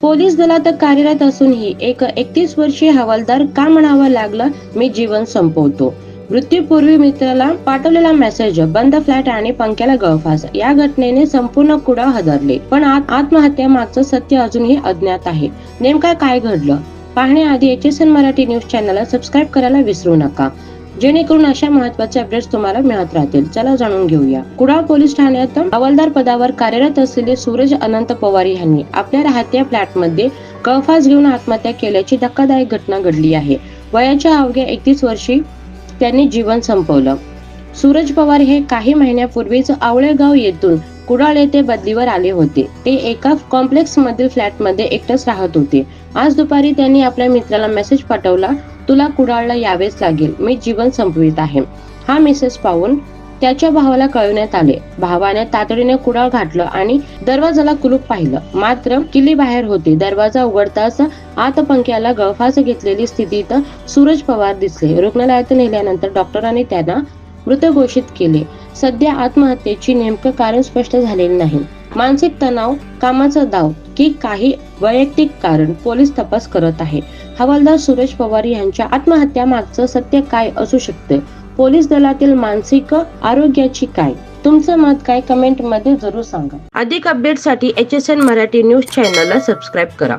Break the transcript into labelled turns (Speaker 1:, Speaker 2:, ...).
Speaker 1: Police दलात कार्यरत असूनही एक एकतीस वर्षीय हवालदार का म्हणावं लागलं? मी जीवन संपवतो. मृत्यूपूर्वी मित्राला पाठवलेला मेसेज बंद फ्लॅट आणि पंख्याला गळफास या घटनेने संपूर्ण कुडा हदरले. पण आत- आत्महत्या मागचं सत्य अजूनही अज्ञात आहे. नेमका काय घडलं? पाहण्याआधी H S N Marathi news चॅनलला सबस्क्राईब करायला विसरू नका. जेणेकरून अशा महत्त्वाचे अपडेट्स तुम्हाला मिळत राहतील. चला जाणून घेऊया. कुडाळ पोलीस ठाण्यात हवालदार पदावर कार्यरत असलेले सूरज अनंत पवार यांनी आपल्या राहत्या फ्लॅटमध्ये गळफास घेऊन आत्महत्या केल्याची धक्कादायक घटना घडली आहे. वयाच्या अवघ्या एकतीस वर्षी त्यांनी जीवन संपवलं. सूरज पवार हे काही महिन्यापूर्वीच आवळेगाव येथून कुडाळ येथे बदलीवर आले होते. ते एका कॉम्प्लेक्स मधील फ्लॅटमध्ये राहत होते. आज दुपारी त्यांनी आपल्या मित्राला मेसेज पाठवला तुला कुडाळला यावेच लागेल. मी जीवन संपवित आहे. हा मेसेज पाहून त्याच्या भावाला कळवण्यात आले. भावाने तातडीने कुडाळ घातलं आणि दरवाजाला कुलूप पाहिलं. मात्र किल्ली बाहेर होती. दरवाजा उघडताच आत पंख्याला गळफास घेतलेली स्थितीत सूरज पवार दिसले. रुग्णालयात नेल्यानंतर डॉक्टरांनी त्यांना मृत घोषित केले. सध्या आत्महत्येची नेमकं कारण स्पष्ट झालेले नाही. मानसिक तणाव कामाचा दाव की काही वैयक्तिक कारण पोलीस तपास करत आहे. हवालदार सुरेश पवार यांच्या आत्महत्या मागचं सत्य काय असू शकते? पोलीस दलातील मानसिक आरोग्याची काय? तुमचं मत काय कमेंटमध्ये जरूर सांगा. अधिक अपडेटसाठी H S N Marathi news चॅनलला सबस्क्राईब करा.